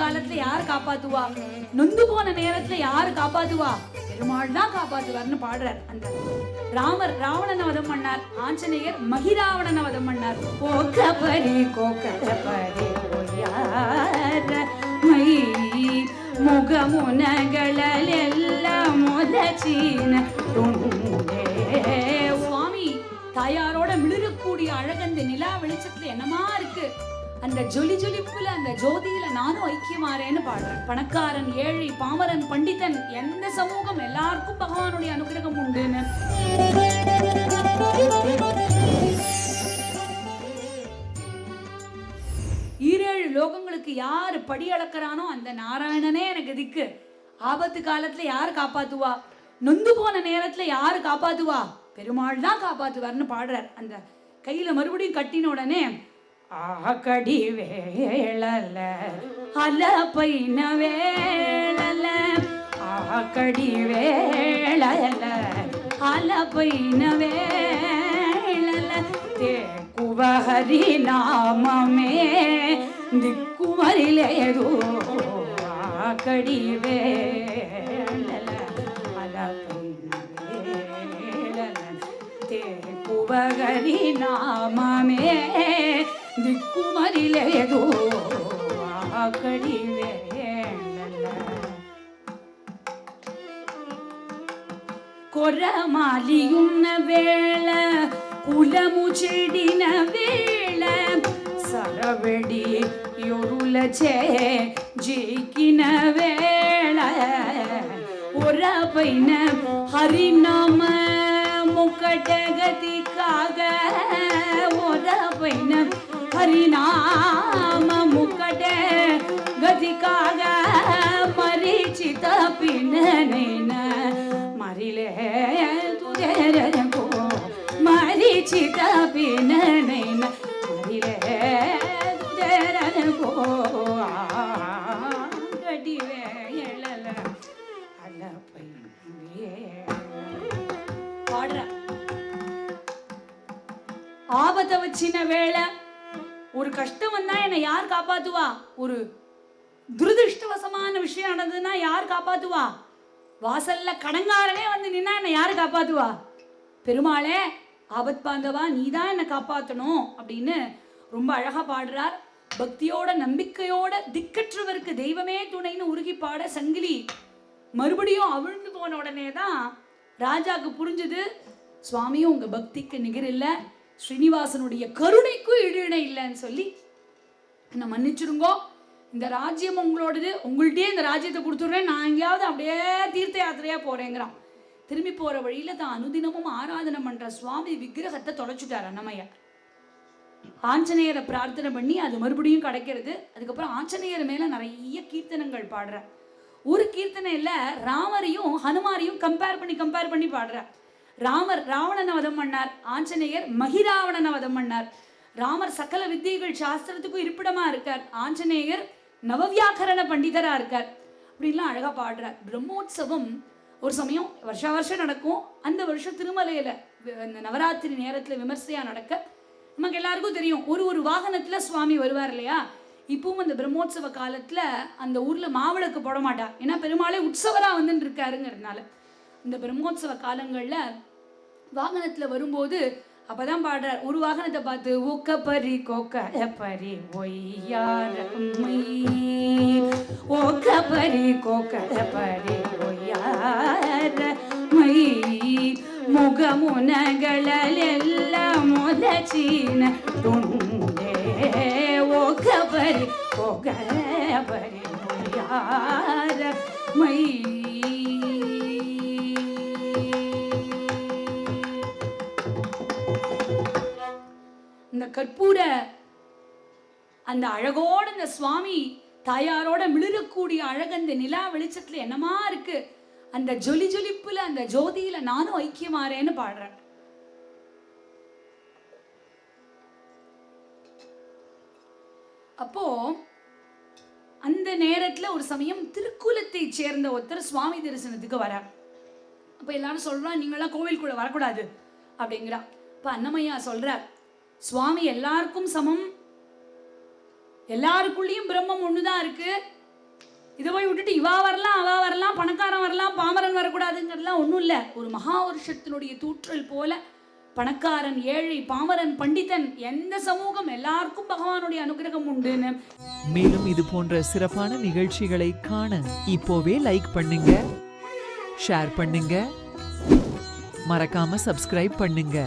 காலத்துல யார் காப்பாத்துவா? நொந்து போன நேரத்துல யார் காப்பாத்துவா? பெருமாள் தான் காப்பாத்துவார்னு பாடுறார் அந்த ராமர் ராவணனை வதம் பண்ணார். ஆஞ்சநேயர் மகிராவணனை வதம் பண்ணார். கோக்க பரி கோக்க பரி மை முகமுனகளெல்லாம் முதச்சீன சுவாமி தாயாரோட மிளிரக்கூடிய அழகந்த நிலா வெளிச்சத்துல என்னமா இருக்கு? அந்த ஜொலி ஜொலிப்புல அந்த ஜோதியில நானும் ஐக்கியமாறேன்னு பாடுறேன். பணக்காரன் ஏழை பாமரன் பண்டிதன் எந்த சமூகம்? எல்லாருக்கும் பகவானுடைய அனுகிரகம் உண்டுன்னு. ஈரேழு லோகங்களுக்கு யார் படி அளக்கிறானோ அந்த நாராயணனே எனக்கு திக்கு. ஆபத்து காலத்துல யார் காப்பாத்துவா? நொந்து போன நேரத்துல யார் காப்பாத்துவா? பெருமாள் தான் காப்பாத்துவார்னு பாடுறார். அந்த கையில மறுபடியும் கட்டின உடனே ஆகடி வேளல அல பைன வேளல ஆகடி வேளல அல பைன வேளல தேக்குவஹரி நாமமே திக்குமரிலேதோ ஆகடி வேளல அல பைன வேளல தேக்குவஹரி நாமமே ದಿಕ್ಕುಮರಿಲೆಯದು ಆ ಕಡಿವೆ കൊരമാലിയുന്ന വേള കുലമു ചെടിന വേള സരവടി യൊരുലചേ ജയിക്കിന വേള ഒരപൈന ഹരിനാമ முக்கடகதிக்காக உதவின ஹரிநாம முக்கட கதிக்காக மரிச்சித பின்னன மறிலே துதேரோ மரிச்சித பின்னன ஆபத்தை வச்சின வேளை ஒரு கஷ்டம் வந்தா என்னை யார் காப்பாத்துவா? ஒரு துரதிருஷ்டவசமான விஷயம் நடந்ததுன்னா யார் காப்பாத்துவா? வாசல்ல கடங்காரனே வந்து நின்னா என்னை யார் காப்பாத்துவா? பெருமாளே ஆபத் பாந்தவா நீ தான் என்னை காப்பாத்தணும் அப்படின்னு ரொம்ப அழகா பாடுறார். பக்தியோட நம்பிக்கையோட திக்கற்றவருக்கு தெய்வமே துணைன்னு உருகி பாட சங்கிலி மறுபடியும் அவிழ்ந்து போன உடனே தான் ராஜாக்கு புரிஞ்சுது சுவாமியும் உங்க பக்திக்கு நிகர் இல்லை ஸ்ரீனிவாசனுடைய கருணைக்கும் இடையினை இணை இல்லைன்னு சொல்லி என்னை மன்னிச்சிருங்கோ இந்த ராஜ்யம் உங்களோடது. உங்கள்கிட்டயே இந்த ராஜ்யத்தை கொடுத்துட்றேன். நான் எங்கேயாவது அப்படியே தீர்த்த யாத்திரையா போறேங்கிறான். திரும்பி போகிற வழியில தான் அனுதினமும் ஆராதனை பண்ணுற சுவாமி விக்கிரகத்தை தொலைச்சிட்டார் அன்னமையார் ஆஞ்சநேயரை பிரார்த்தனை பண்ணி அது மறுபடியும் கிடைக்கிறது. அதுக்கப்புறம் ஆஞ்சநேயர் மேல நிறைய கீர்த்தனங்கள் பாடுற. ஒரு கீர்த்தனையில் ராமரையும் ஹனுமாரையும் கம்பேர் பண்ணி கம்பேர் பண்ணி பாடுற. ராமர் ராவணனை வதம் பண்ணார். ஆஞ்சநேயர் மகிராவணனை வதம் பண்ணார். ராமர் சகல வித்தியைகள் சாஸ்திரத்துக்கும் இருப்பிடமா இருக்கார். ஆஞ்சநேயர் நவவியாக்கரண பண்டிதரா இருக்கார். அப்படின்லாம் அழகா பாடுறார். பிரம்மோற்சவம் ஒரு சமயம் வருஷா வருஷம் நடக்கும். அந்த வருஷம் திருமலையில இந்த நவராத்திரி நேரத்துல விமர்சையா நடக்க நமக்கு எல்லாருக்கும் தெரியும். ஒரு ஒரு வாகனத்துல சுவாமி வருவார் இல்லையா? இப்பவும் அந்த பிரம்மோற்சவ காலத்துல அந்த ஊர்ல மாவிளக்கு போட மாட்டா ஏன்னா பெருமாளே உற்சவரா வந்துட்டு இருக்காருங்கிறதுனால. இந்த பிரம்மோத்சவ காலங்களில் வாகனத்தில் வரும்போது அப்பதான் பாடுறார். ஒரு வாகனத்தை பார்த்து ஊக்க பரி கோக்க பறி ஓக்க பரி கோக்க பறி மை முகமுனகளெல்லாம் சீன துண்டே. ஓக்க பரி பறி பரி பறி மை கற்பூர. அந்த அழகோட இந்த சுவாமி தாயாரோட மிளிரக்கூடிய அழகு அந்த நிலா வெளிச்சத்துல என்னமா இருக்கு? அந்த ஜொலி ஜொலிப்புல அந்த ஜோதியில நானும் ஐக்கியமாறேன்னு பாடுறேன். அப்போ அந்த நேரத்துல ஒரு சமயம் திருக்குலத்தை சேர்ந்த ஒருத்தர் சுவாமி தரிசனத்துக்கு வர அப்ப எல்லாரும் சொல்றா நீங்களாம் கோவிலுக்குள்ள வரக்கூடாது அப்படிங்கிறா இப்ப அன்னமையா சொல்றார் சுவாமி எல்லாருக்கும் சமம். எல்லாருக்குள்ளேயும் பிரம்மம் ஒண்ணுதான் இருக்கு. இதை போய் விட்டுட்டு இவா வரலாம் அவா வரலாம் பணக்காரன் வரலாம் பாமரன் வரக்கூடாதுங்கிறதுலாம் ஒன்றும் இல்லை. ஒரு மகா வருஷத்தினுடைய தூற்றல் போல பணக்காரன் ஏழை பாமரன் பண்டிதன் எந்த சமூகம் எல்லாருக்கும் பகவானுடைய அனுகிரகம் உண்டுன்னு. மேலும் இது போன்ற சிறப்பான நிகழ்ச்சிகளை காண இப்போவே லைக் பண்ணுங்க ஷேர் பண்ணுங்க மறக்காம சப்ஸ்கிரைப் பண்ணுங்க.